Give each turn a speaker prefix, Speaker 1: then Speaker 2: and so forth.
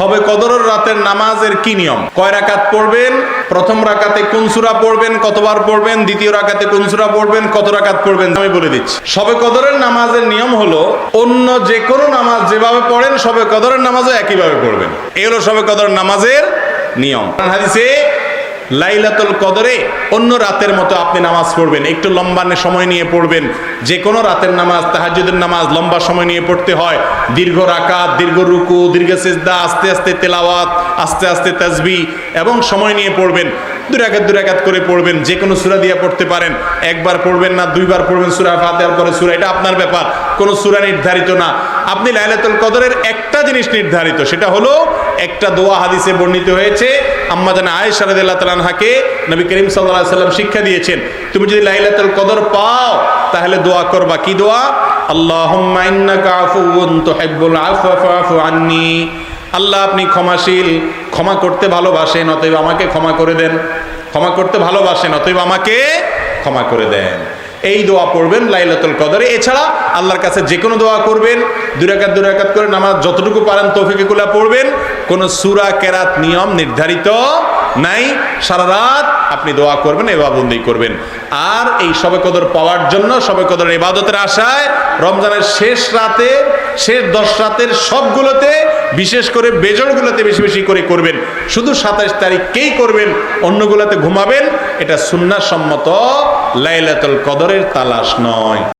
Speaker 1: সবে কদরের রাতের নামাজের কি নিয়ম? কয় রাকাত পড়বেন? প্রথম রাকাতে কোন সূরা পড়বেন? কতবার পড়বেন? দ্বিতীয় রাকাতে কোন সূরা পড়বেন? কত রাকাত পড়বেন? আমি বলে দিচ্ছি। সবে কদরের নামাজের নিয়ম হলো, অন্য যে কোনো নামাজ যেভাবে পড়েন, সবে কদরের নামাজও একইভাবে পড়বেন। এই হলো সবে কদরের নামাজের নিয়ম। হাদিসে লাইলাতুল কদরে অন্য রাতের মতো আপনি নামাজ পড়বেন। একটু লম্বা সময় নিয়ে পড়বেন। যে কোনো রাতের নামাজ, তাহাজ্জুদের নামাজ লম্বা সময় নিয়ে পড়তে হয়। দীর্ঘ রাকাত, দীর্ঘ রুকু, দীর্ঘ সিজদা, আস্তে আস্তে তেলাওয়াত, আস্তে আস্তে তাজবি এবং সময় নিয়ে পড়বেন। দুরাকাত দুরাকাত করে পড়বেন। যে কোনো সুরা দিয়ে পড়তে পারেন। একবার পড়বেন না, দুইবার পড়বেন সূরা ফাতিহার পরে সুরা। এটা আপনার ব্যাপার। কোনো সুরা নির্ধারিত না। আপনি লাইলাতুল কদরের একটা জিনিস নির্ধারিত। সেটা হলো, একটা দোয়া হাদিসে বর্ণিত হয়েছে আম্মা জানা আয়েশা রাদিয়াল্লাহু তাআলা আনহাকে নবী করিম সাল্লাল্লাহু সাল্লাম শিক্ষা দিয়েছেন, তুমি যদি লাইলাতুল কদর পাও, তাহলে দোয়া করবা। কি দোয়া? আল্লাহুম্মা ইন্নাকা আফুউন তুহিব্বুল আফওয়া ফাআফু আন্নি। আল্লাহ, আপনি ক্ষমাশীল, ক্ষমা করতে ভালোবাসেন, অতএব আমাকে ক্ষমা করে দেন। ক্ষমা করতে ভালোবাসেন, অতএব আমাকে ক্ষমা করে দেন। এই দোয়া পড়বেন লাইলাতুল কদরে। এছাড়া আল্লাহর কাছে যে কোনো দোয়া করবেন, দুরাকাত দুরাকাত করে নামাজ যতটুকু পারেন তৌফিকুল্লাহ পড়বেন। কোনো সুরা, কেরাত, নিয়ম নির্ধারিত নাই। সারা রাত আপনি দোয়া করবেন এবাবন্দি করবেন। আর এই সবে কদর পাওয়ার জন্য, সবে কদর ইবাদতের আশায় রমজানের শেষ রাতে, শেষ দশ রাতের সবগুলোতে বিশেষ করে বেজড়গুলোতে বেশি বেশি করে করবেন। শুধু সাতাশ তারিখকেই করবেন, অন্যগুলোতে ঘুমাবেন। এটা সুন্নাসম্মত লাইলাতুল কদরের তালাশ নয়।